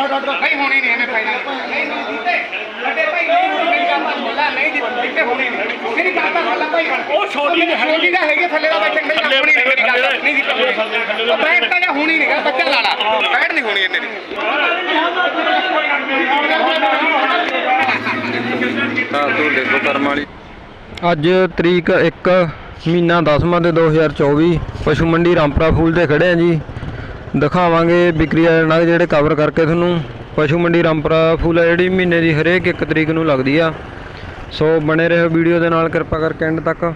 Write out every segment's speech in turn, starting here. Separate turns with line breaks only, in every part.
ਨਹੀਂ ਹੋਣੀ ਨਹੀਂ ਐਵੇਂ ਫਾਈਨਲ ਨਹੀਂ ਨਹੀਂ ਦਿੱਤੇ ਵੱਡੇ ਭਾਈ ਨਹੀਂ ਹੋਣੀ ਮੇਰੀ ਗੱਲ ਤਾਂ ਬੋਲਾ ਨਹੀਂ ਦਿੱਤੇ ਹੋਣੀ ਨਹੀਂ। ਮੇਰੀ ਗੱਲ ਤਾਂ ਬੋਲਾ ਭਾਈ।
ਉਹ ਛੋਟੀ ਜਿਹੀ ਹੈਗੀ।
ਛੋਟੀ ਦਾ ਹੈਗੇ ਥੱਲੇ ਦਾ ਬੈਠਣ ਨਹੀਂ ਹੋਣੀ ਨਹੀਂ ਮੇਰੀ ਗੱਲ ਤਾਂ, ਨਹੀਂ ਦਿੱਤੇ ਉਹ ਬੈਠ ਤਾਂ ਜਾਂ ਹੋਣੀ ਨਹੀਂ ਗਾ ਬੱਚਾ ਲਾਲਾ ਬੈਠ ਨਹੀਂ ਹੋਣੀ ਇਹਨੇ ਦੀ।
ਤਾਂ ਤੂੰ ਦੇਖੋ ਕਰਮ ਵਾਲੀ। ਅੱਜ ਤਰੀਕ 1 ਮਹੀਨਾ 10ਵਾਂ ਤੇ 2024 ਪਸ਼ੂ ਮੰਡੀ ਰਾਮਪੁਰਾ ਫੂਲ ਤੇ ਖੜੇ ਆ ਜੀ। ਦਿਖਾਵਾਂਗੇ ਵਿਕਰੀ ਵਾਲੇ ਨਗ ਜਿਹੜੇ ਕਵਰ ਕਰਕੇ ਤੁਹਾਨੂੰ। ਪਸ਼ੂ ਮੰਡੀ ਰਾਮਪੁਰਾ ਫੂਲ ਆ ਜਿਹੜੀ ਮਹੀਨੇ ਦੀ ਹਰੇਕ ਇੱਕ ਤਰੀਕ ਨੂੰ ਲੱਗਦੀ ਆ। ਸੋ ਬਣੇ ਰਹੋ ਵੀਡੀਓ ਦੇ ਨਾਲ, ਕਿਰਪਾ ਕਰਕੇ ਐਂਡ ਤੱਕ।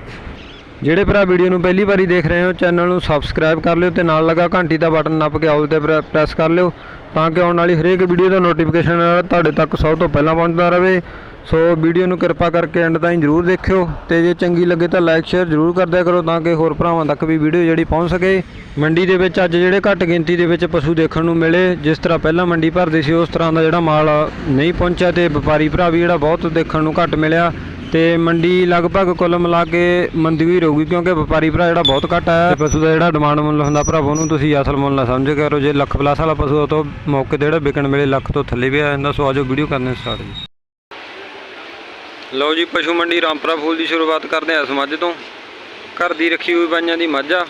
ਜਿਹੜੇ ਭਰਾ ਵੀਡੀਓ ਨੂੰ ਪਹਿਲੀ ਵਾਰੀ ਦੇਖ ਰਹੇ ਹੋ, ਚੈਨਲ ਨੂੰ ਸਬਸਕ੍ਰਾਈਬ ਕਰ ਲਿਓ ਤੇ ਨਾਲ ਲੱਗਾ ਘੰਟੀ ਦਾ ਬਟਨ ਨੱਪ ਕੇ ਆਲ ਤੇ ਪ੍ਰੈਸ ਕਰ ਲਿਓ ਤਾਂ ਕਿ ਆਉਣ ਵਾਲੀ ਹਰੇਕ ਵੀਡੀਓ ਦਾ ਨੋਟੀਫਿਕੇਸ਼ਨ ਤੁਹਾਡੇ ਤੱਕ ਸਭ ਤੋਂ ਪਹਿਲਾਂ ਪਹੁੰਚਦਾ ਰਹੇ। ਸੋ ਵੀਡੀਓ ਨੂੰ ਕਿਰਪਾ ਕਰਕੇ ਐਂਡ ਤਾਈਂ ਜਰੂਰ ਦੇਖਿਓ ਤੇ ਜੇ ਚੰਗੀ ਲੱਗੇ ਤਾਂ ਲਾਈਕ ਸ਼ੇਅਰ ਜਰੂਰ ਕਰਦਿਆ ਕਰੋ ਤਾਂ ਕਿ ਹੋਰ ਭਰਾਵਾਂ ਤੱਕ ਵੀ ਵੀਡੀਓ ਜਿਹੜੀ ਪਹੁੰਚ ਸਕੇ। ਮੰਡੀ ਦੇ ਵਿੱਚ ਅੱਜ ਜਿਹੜੇ ਘੱਟ ਗਿਣਤੀ ਦੇ ਵਿੱਚ ਪਸ਼ੂ ਦੇਖਣ ਨੂੰ ਮਿਲੇ, ਜਿਸ ਤਰ੍ਹਾਂ ਪਹਿਲਾਂ ਮੰਡੀ ਭਰਦੇ ਸੀ, ਉਸ ਤਰ੍ਹਾਂ ਦਾ ਜਿਹੜਾ ਮਾਲ ਨਹੀਂ ਪਹੁੰਚਿਆ ਤੇ ਵਪਾਰੀ ਭਰਾ ਵੀ ਜਿਹੜਾ ਬਹੁਤ ਦੇਖਣ ਨੂੰ ਘੱਟ ਮਿਲਿਆ। ਤੇ ਮੰਡੀ ਲਗਭਗ ਕੁੱਲ ਮਿਲਾ ਕੇ ਮੰਦੀ ਵੀ ਰਹੂਗੀ ਕਿਉਂਕਿ ਵਪਾਰੀ ਭਰਾ ਜਿਹੜਾ ਬਹੁਤ ਘੱਟ ਆਇਆ। ਤੇ ਪਸ਼ੂ ਦਾ ਜਿਹੜਾ ਡਿਮਾਂਡ ਮੁੱਲ ਹੁੰਦਾ ਭਰਾਵੋ ਉਹਨੂੰ ਤੁਸੀਂ ਅਸਲ ਮੁੱਲ ਨਾ ਸਮਝ ਕਰੋ ਜੇ ਲੱਖ ਪਲੱਸ ਵਾਲਾ ਪਸ਼ੂ ਉਹ ਤੋਂ ਮੌਕੇ ਤੇ ਜਿਹੜਾ ਵਿਕਣ ਵੇਲੇ ਲੱਖ ਤੋਂ ਥੱਲੇ ਵੀ ਆ ਜਾਂਦਾ। ਸੋ ਆਜੋ ਵੀਡੀਓ ਕਰਨੇ ਸਟਾਰਟ ਜੀ। ਲਓ ਜੀ, ਪਸ਼ੂ ਮੰਡੀ ਰਾਮਪੁਰਾ ਫੂਲ ਦੀ ਸ਼ੁਰੂਆਤ ਕਰਦੇ ਹਾਂ ਇਸ ਮੱਝ ਤੋਂ। ਘਰ ਦੀ ਰੱਖੀ ਹੋਈ ਬਾਈਆਂ ਦੀ ਮੱਝ ਆ।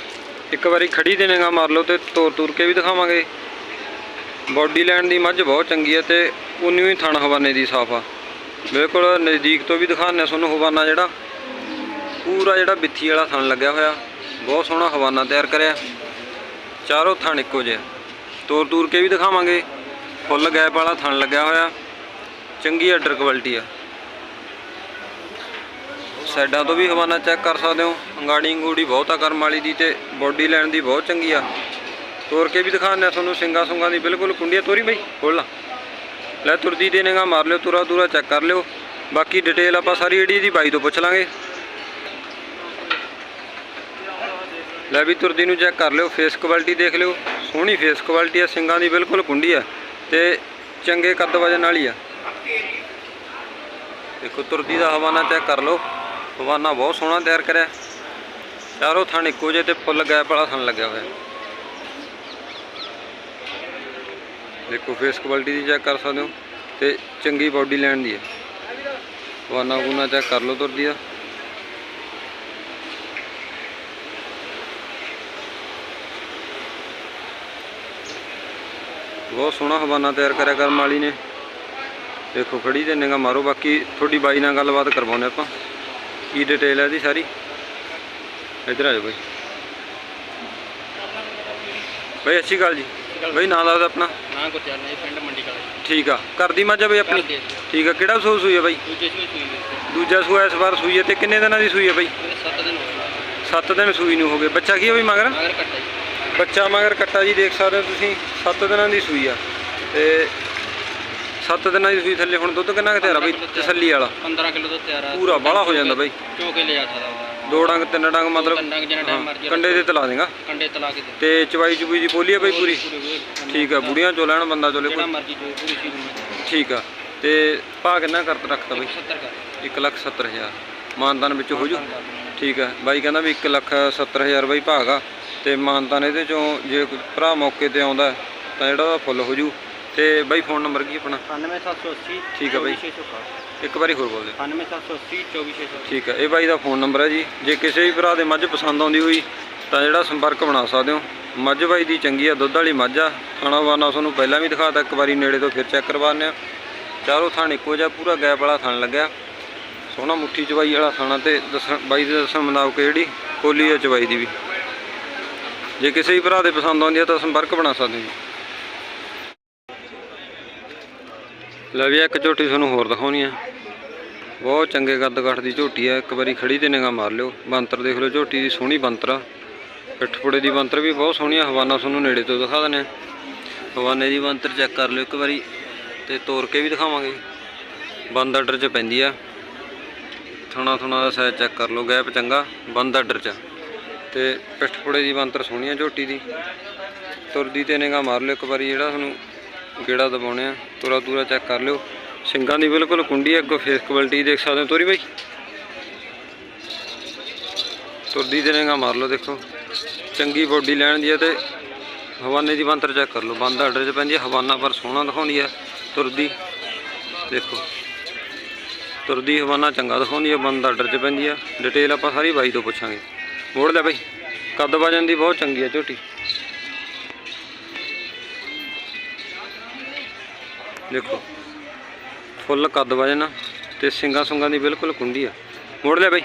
ਇੱਕ ਵਾਰੀ ਖੜੀ ਦੇਣੇਗਾ ਮਾਰ ਲਓ ਤੇ ਤੋਰ ਤੂਰ ਕੇ ਵੀ ਦਿਖਾਵਾਂਗੇ। ਬਾਡੀ ਲੈਣ ਦੀ ਮੱਝ ਬਹੁਤ ਚੰਗੀ ਹੈ ਤੇ ਉਨੀ ਹੀ ਥਣ ਹਵਾਨੇ ਦੀ ਸਾਫ਼ ਆ। ਬਿਲਕੁਲ ਨਜ਼ਦੀਕ ਤੋਂ ਵੀ ਦਿਖਾਉਂਦੇ ਤੁਹਾਨੂੰ ਹਵਾਨਾ ਜਿਹੜਾ। ਪੂਰਾ ਜਿਹੜਾ ਬਿੱਥੀ ਵਾਲਾ ਥਣ ਲੱਗਿਆ ਹੋਇਆ। ਬਹੁਤ ਸੋਹਣਾ ਹਵਾਨਾ ਤਿਆਰ ਕਰਿਆ। ਚਾਰੋਂ ਥਣ ਇੱਕੋ ਜਿਹੇ ਆ। ਤੋਰ ਤੂਰ ਕੇ ਵੀ ਦਿਖਾਵਾਂਗੇ। ਫੁੱਲ ਗੈਪ ਵਾਲਾ ਥਣ ਲੱਗਿਆ ਹੋਇਆ। ਚੰਗੀ ਆਰਡਰ ਕੁਆਲਿਟੀ ਆ। ਸਾਈਡਾਂ ਤੋਂ ਵੀ ਹਵਾਨਾ ਚੈੱਕ ਕਰ ਸਕਦੇ ਹੋ। ਅੰਗਾੜੀ ਅੰਗੂੜੀ ਬਹੁਤ ਆ ਕਰਮ ਵਾਲੀ ਦੀ ਤੇ ਬੋਡੀ ਲੈਣ ਦੀ ਬਹੁਤ ਚੰਗੀ ਆ। ਤੋਰ ਕੇ ਵੀ ਦਿਖਾਉਂਦੇ ਆ ਤੁਹਾਨੂੰ, ਸਿੰਗਾ ਸੁੰਗਾ ਦੀ। ਬਿਲਕੁਲ ਕੁੰਡੀਆ ਤੋਰੀ ਬਈ, ਖੋਲ ਲੈ। ਤੁਰਦੀ ਦੇਣੇਗਾ ਮਾਰ ਲਿਓ, ਤੁਰਾ ਤੁਰਾ ਚੈੱਕ ਕਰ ਲਿਓ। ਬਾਕੀ ਡਿਟੇਲ ਆਪਾਂ ਸਾਰੀ ਜਿਹੜੀ ਦੀ ਬਾਈ ਤੋਂ ਪੁੱਛ ਲਾਂਗੇ। ਲੈ ਵੀ ਤੁਰਦੀ ਨੂੰ ਚੈੱਕ ਕਰ ਲਿਓ ਫੇਸ ਕੁਆਲਿਟੀ ਦੇਖ ਲਿਓ। ਸੋਹਣੀ ਫੇਸ ਕੁਆਲਿਟੀ ਆ, ਸਿੰਗਾਂ ਦੀ ਬਿਲਕੁਲ ਕੁੰਡੀ ਆ ਤੇ ਚੰਗੇ ਕੱਦ ਵਜਨ ਵਾਲੀ ਆ। ਦੇਖੋ, ਤੁਰਦੀ ਦਾ ਹਵਾਨਾ ਚੈੱਕ ਕਰ ਲਓ। ਹਵਾਨਾ ਬਹੁਤ ਸੋਹਣਾ ਤਿਆਰ ਕਰਿਆ। ਚਾਰੋਂ ਥਣ ਇੱਕੋ ਜਿਹੇ ਤੇ ਫੁੱਲ ਗੈਪ ਵਾਲਾ ਥਣ ਲੱਗਿਆ ਹੋਇਆ। ਦੇਖੋ ਫੇਸ ਕੁਆਲਿਟੀ ਦੀ ਚੈੱਕ ਕਰ ਸਕਦੇ ਹੋ ਤੇ ਚੰਗੀ ਬਾਡੀ ਲੈਣ ਦੀ ਹੈ। ਹਵਾਨਾ ਗੁਨਾ ਚੈੱਕ ਕਰ ਲਓ ਤੁਰਦੀ ਆ ਬਹੁਤ ਸੋਹਣਾ ਹਵਾਨਾ ਤਿਆਰ ਕਰਿਆ ਕਰਮ ਵਾਲੀ ਨੇ। ਦੇਖੋ ਖੜੀ ਤੇ ਨਿਗਾ ਮਾਰੋ, ਬਾਕੀ ਤੁਹਾਡੀ ਬਾਈ ਨਾਲ ਗੱਲਬਾਤ ਕਰਵਾਉਂਦੇ ਆਪਾਂ। ਕੀ ਡਿਟੇਲ ਹੈ ਇਹਦੀ ਸਾਰੀ? ਇੱਧਰ ਆ ਜਾਓ ਬਾਈ। ਬਾਈ ਅੱਛੀ ਗੱਲ ਜੀ। ਬਾਈ ਨਾਂ ਦੱਸ ਆਪਣਾ।
ਨਾ ਚੱਲਣਾ ਇਹ ਪਿੰਡ ਮੰਡੀ ਕਾਲੇ
ਠੀਕ ਆ। ਕਰਦੀ ਮੱਝ ਆ ਬਈ ਆਪਣੀ। ਠੀਕ ਆ। ਕਿਹੜਾ ਸੂਆ ਸੂਈ ਆ ਬਾਈ?
ਦੂਜੇ ਸੂਈ ਸੂਈ
ਦੂਜਾ ਸੂਆ ਇਸ ਵਾਰ ਸੂਈ ਹੈ ਤੇ ਕਿੰਨੇ ਦਿਨਾਂ ਦੀ ਸੂਈ ਹੈ ਬਾਈ?
7 ਦਿਨ ਹੋ ਗਏ।
7 ਦਿਨ ਸੂਈ ਨੂੰ ਹੋ ਗਏ। ਬੱਚਾ ਕੀ ਆ ਬਈ ਮਗਰ?
ਮਗਰ ਕੱਟਾ ਜੀ।
ਬੱਚਾ ਮਗਰ ਕੱਟਾ ਜੀ ਦੇਖ ਸਕਦੇ ਹੋ ਤੁਸੀਂ। 7 ਦਿਨਾਂ ਦੀ ਸੂਈ ਆ। ਤੇ 7 ਦਿਨਾਂ ਦੀ ਸੂਈ ਥੱਲੇ ਹੁਣ ਦੁੱਧ ਕਿੰਨਾ ਕੁ ਤਿਆਰ ਆ ਬਈ? ਤਸੱਲੀ ਵਾਲਾ।
15 ਕਿਲੋ ਤੋਂ ਤਿਆਰ ਆ।
ਪੂਰਾ ਬਾਹਲਾ ਹੋ ਜਾਂਦਾ ਬਾਈ।
ਚੋਕੇ ਲੈ ਜਾਂਦਾ ਵਾ
ਦੋ ਡੰਗ ਤਿੰਨ ਡੰਗ ਮਤਲਬ
ਕੰਡਾਂ ਜਿੰਨਾ ਟਾਈਮ ਮਰਜ਼ੀ
ਕੰਡੇ ਤੇ ਤਲਾ ਦੇਗਾ।
ਕੰਡੇ ਤਲਾ ਕੇ
ਤੇ ਚਵਾਈ ਚੁਬਈ ਦੀ ਬੋਲੀ ਆ ਬਈ ਪੂਰੀ? ਠੀਕ ਆ ਬੁੜੀਆਂ ਚੋ ਲੈਣ ਬੰਦਾ ਚੋਲੇ ਕੋਈ?
ਮਰਜ਼ੀ ਜੋ ਪੂਰੀ ਚੀਜ਼
ਠੀਕ ਆ। ਤੇ ਭਾਅ ਕਿੰਨਾ ਕਰਤ ਰੱਖਤਾ ਬਈ?
70 ਕਰ
1 ਲੱਖ 70 ਹਜ਼ਾਰ। ਮਾਨਦਾਨ ਵਿੱਚ ਹੋ ਜੂ? ਠੀਕ ਆ। ਬਾਈ ਕਹਿੰਦਾ ਵੀ 1 ਲੱਖ 70 ਹਜ਼ਾਰ ਬਾਈ ਭਾਗ ਆ ਤੇ ਮਾਨਦਾਨ ਇਹਦੇ ਚੋਂ ਜੇ ਭਰਾ ਮੌਕੇ ਤੇ ਆਉਂਦਾ ਤਾਂ ਜਿਹੜਾ ਫੁੱਲ ਹੋ ਜੂ। ਤੇ ਬਾਈ ਫੋਨ ਨੰਬਰ ਕੀ ਆਪਣਾ?
97780
ਠੀਕ ਆ ਬਾਈ। ਇੱਕ ਵਾਰੀ ਹੋਰ ਬੋਲ ਦੇ
97780 24600
ਠੀਕ ਆ ਇਹ ਬਾਈ ਦਾ ਫੋਨ ਨੰਬਰ ਹੈ ਜੀ। ਜੇ ਕਿਸੇ ਵੀ ਭਰਾ ਦੇ ਮੱਝ ਪਸੰਦ ਆਉਂਦੀ ਹੋਈ ਤਾਂ ਜਿਹੜਾ ਸੰਪਰਕ ਬਣਾ ਸਕਦੇ ਹੋ। ਮੱਝ ਬਾਈ ਦੀ ਚੰਗੀ ਆ ਦੁੱਧ ਵਾਲੀ ਮੱਝ ਆ। ਖਾਣਾ ਵਾਨਾ ਤੁਹਾਨੂੰ ਪਹਿਲਾਂ ਵੀ ਦਿਖਾਤਾ ਇੱਕ ਵਾਰੀ ਨੇੜੇ ਤੋਂ ਫਿਰ ਚੈੱਕ ਕਰਵਾਉਂਦੇ ਆ। ਚਾਰੋਂ ਥਣ ਇੱਕੋ ਜਿਹਾ ਪੂਰਾ ਗੈਪ ਵਾਲਾ ਥਣ ਲੱਗਿਆ। ਸੋਹਣਾ ਮੁੱਠੀ ਚਵਾਈ ਵਾਲਾ ਥਾਣਾ ਤੇ ਦੱਸਣ ਬਾਈ ਦੇ ਦੱਸਣ ਮੁਤਾਬਕ ਜਿਹੜੀ ਕੋਲੀ ਆ ਚਵਾਈ ਦੀ ਵੀ। ਜੇ ਕਿਸੇ ਵੀ ਭਰਾ ਦੇ ਪਸੰਦ ਆਉਂਦੀ ਆ ਤਾਂ ਸੰਪਰਕ ਬਣਾ ਸਕਦੇ ਹੋ ਲੈ ਵੀ ਇੱਕ ਝੋਟੀ ਤੁਹਾਨੂੰ ਹੋਰ ਦਿਖਾਉਣੀ ਆ। ਬਹੁਤ ਚੰਗੇ ਕੱਦ ਕੱਠ ਦੀ ਝੋਟੀ ਆ। ਇੱਕ ਵਾਰੀ ਖੜੀ ਤੇ ਨਿਗਾਹ ਮਾਰ ਲਿਓ। ਬੰਤਰ ਦੇਖ ਲਓ, ਝੋਟੀ ਦੀ ਸੋਹਣੀ ਬੰਤਰ ਆ। ਪਿੱਠਪੁੜੇ ਦੀ ਬੰਤਰ ਵੀ ਬਹੁਤ ਸੋਹਣੀ ਆ। ਹਵਾਨਾ ਤੁਹਾਨੂੰ ਨੇੜੇ ਤੋਂ ਦਿਖਾ ਦਿੰਦੇ ਆ। ਹਵਾਨੇ ਦੀ ਬੰਤਰ ਚੈੱਕ ਕਰ ਲਿਓ ਇੱਕ ਵਾਰੀ ਤੇ ਤੋਰ ਕੇ ਵੀ ਦਿਖਾਵਾਂਗੇ। ਬੰਦ ਆਰਡਰ 'ਚ ਪੈਂਦੀ ਆ। ਥਣਾ ਥਣਾ ਦਾ ਸਾਈਜ਼ ਚੈੱਕ ਕਰ ਲਓ, ਗੈਪ ਚੰਗਾ। ਬੰਦ ਆਰਡਰ 'ਚ। ਤੇ ਪਿੱਠਪੁੜੇ ਦੀ ਬੰਤਰ ਸੋਹਣੀ ਆ ਝੋਟੀ ਦੀ। ਤੁਰਦੀ ਤੇ ਨਿਗਾਹ ਮਾਰ ਲਿਓ ਇੱਕ ਵਾਰੀ ਜਿਹੜਾ ਤੁਹਾਨੂੰ ਗੇੜਾ ਦਬਾਉਣੇ ਆ। ਤੁਰਾ ਤੁਰਾ ਚੈੱਕ ਕਰ ਲਿਓ। ਸਿੰਗਾਂ ਦੀ ਬਿਲਕੁਲ ਕੁੰਡੀ ਅੱਗੋਂ ਫੇਸ ਕੁਆਲਿਟੀ ਦੇਖ ਸਕਦੇ ਹੋ। ਤੋਰੀ ਬਾਈ। ਤੁਰਦੀ ਦੇਣੇਗਾ ਮਾਰ ਲਓ ਦੇਖੋ। ਚੰਗੀ ਬੋਡੀ ਲੈਣ ਦੀ ਹੈ ਤੇ ਹਵਾਨੇ ਦੀ ਬੰਤਰ ਚੈੱਕ ਕਰ ਲਓ। ਬੰਦ ਆਰਡਰ 'ਚ ਪੈਂਦੀ ਹੈ ਹਵਾਨਾ ਪਰ ਸੋਹਣਾ ਦਿਖਾਉਂਦੀ ਹੈ ਤੁਰਦੀ। ਦੇਖੋ। ਤੁਰਦੀ, ਹਵਾਨਾ ਚੰਗਾ ਦਿਖਾਉਂਦੀ ਹੈ ਬੰਦ ਆਰਡਰ 'ਚ ਪੈਂਦੀ ਹੈ ਡਿਟੇਲ ਆਪਾਂ ਸਾਰੀ ਬਾਈ ਤੋਂ ਪੁੱਛਾਂਗੇ। ਮੋੜ ਲੈ ਬਾਈ। ਕੱਦ ਵਜਨ ਦੀ ਬਹੁਤ ਚੰਗੀ ਹੈ ਝੋਟੀ। ਦੇਖੋ। ਫੁੱਲ ਕੱਦ ਵਜਨ ਆ ਤੇ ਸਿੰਗਾ ਸੁੰਗਾ ਦੀ ਬਿਲਕੁਲ ਕੁੰਡੀ ਆ। ਮੋੜ ਲੈ ਬਾਈ।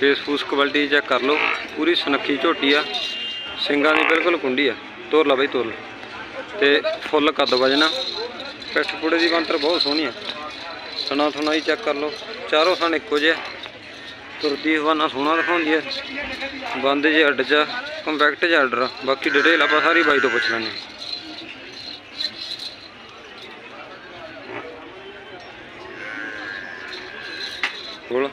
ਫੇਸ ਫੂਸ ਕੁਆਲਿਟੀ ਚੈੱਕ ਕਰ ਲਓ। ਪੂਰੀ ਸੁਨੱਖੀ ਝੋਟੀ ਆ। ਸਿੰਗਾਂ ਦੀ ਬਿਲਕੁਲ ਕੁੰਡੀ ਆ। ਤੋਰ ਲਾ ਬਾਈ, ਤੋਰ ਲਾ। ਤੇ ਫੁੱਲ ਕੱਦ ਵਜਣਾ ਪਿੱਠ ਪੁੜੇ ਦੀ ਬੰਤਰ ਬਹੁਤ ਸੋਹਣੀ ਆ। ਸਣਾ ਥੁਣਾ ਹੀ ਚੈੱਕ ਕਰ ਲਓ। ਚਾਰੋਂ ਸਣ ਇੱਕੋ ਜਿਹੇ ਆ। ਤੁਰਦੀ ਹਵਾਨਾ ਸੋਹਣਾ ਦਿਖਾਉਂਦੀ ਹੈ। ਬੰਦ ਜੇ ਅੱਡ ਚ ਕੰਪੈਕਟ ਜਿਹਾ ਆ ਬਾਕੀ ਡਿਟੇਲ ਆਪਾਂ ਸਾਰੀ ਬਾਈ ਤੋਂ ਪੁੱਛ ਹਾਂ। ਕੋਲ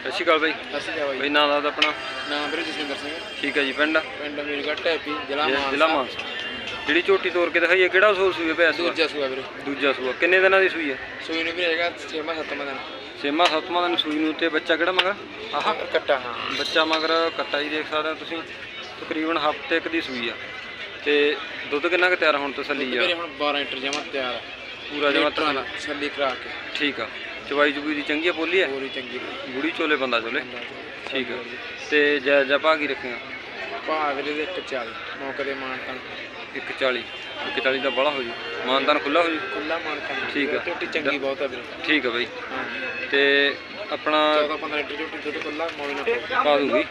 ਸਤਿ ਸ਼੍ਰੀ ਅਕਾਲ ਬਾਈ।
ਅਸੀਂ ਜਾ ਬਾਈ।
ਬਾਈ ਨਾਂ ਦਾ ਆਪਣਾ।
ਨਾਮ ਵੀਰੇ ਜਸਵਿੰਦਰ ਸਿੰਘ।
ਠੀਕ ਹੈ ਜੀ ਪਿੰਡ?
ਪਿੰਡ ਮੀਰਗੜ੍ਹ ਟੈਪੀ ਜ਼ਿਲ੍ਹਾ ਮਾਨਸਾ।
ਜ਼ਿਲ੍ਹਾ ਮਾਨਸਾ। ਜਿਹੜੀ ਝੋਟੀ ਤੋਰ ਕੇ ਦਿਖਾਈ ਹੈ ਕਿਹੜਾ ਸੂਰ ਸੂਏ ਪਿਆ?
ਦੂਜਾ ਸੂਆ ਵੀਰੇ।
ਦੂਜਾ ਸੂਆ। ਕਿੰਨੇ ਦਿਨਾਂ ਦੀ ਸੂਈ ਹੈ?
ਸੂਈ ਨੂੰ ਵੀ ਹੈਗਾ 6ਵਾਂ 7ਵਾਂ ਦਿਨ।
ਛੇਵਾਂ ਸੱਤਵਾਂ ਦਿਨ ਸੂਈ ਨੂੰ ਤੇ ਬੱਚਾ ਕਿਹੜਾ ਮਗਰ? ਆਹ
ਕੱਟਾ ਹਾਂ।
ਬੱਚਾ ਮਗਰ ਕੱਟਾ ਹੀ ਦੇਖ ਸਕਦੇ ਹੋ ਤੁਸੀਂ। ਤਕਰੀਬਨ ਹਫ਼ਤੇ ਇੱਕ ਦੀ ਸੂਈ ਆ। ਤੇ ਦੁੱਧ ਕਿੰਨਾ ਕੁ ਤਿਆਰ ਹੁਣ ਤਸੱਲੀ
ਮੇਰੇ
ਆ?
ਹੁਣ 12 ਲੀਟਰ ਜਮਾ ਤਿਆਰ ਆ।
ਪੂਰਾ ਜਮਾ
ਦਾ ਛੱਲੀ ਕਰਾ ਕੇ।
ਠੀਕ ਆ। ਚਵਾਈ ਚੁਬੀ ਦੀ ਚੰਗੀ ਆ ਬੋਲੀ ਆ
ਪੂਰੀ ਚੰਗੀ
ਬੁੜੀ ਚੋਲੇ ਬੰਦਾ ਚੋਲੇ। ਠੀਕ ਆ। ਤੇ ਜੈ ਜੈ ਪਾ ਕੀ ਰੱਖੀਆਂ
ਭਾ ਵੀਰੇ ਦੇ 140 ਮੌਕੇ ਦੇ ਮਾਨਤਨ।
140 140 ਦਾ ਬੜਾ ਹੋ ਜੂ ਮਾਨਦਾਨ ਖੁੱਲਾ ਹੋ ਜੂ
ਖੁੱਲਾ ਮਾਨਤਨ
ਠੀਕ ਆ।
ਝੋਟੀ ਚੰਗੀ ਬਹੁਤ ਆ ਵੀਰੇ
ਠੀਕ ਆ ਬਾਈ। ਤੇ ਆਪਣਾ
14 15 ਲੀਟਰ ਝੋਟੀ ਦੁੱਧ ਖੁੱਲਾ ਮੌਲੀ ਨਾ ਪਾਓ
ਪਾ ਦੂਗੀ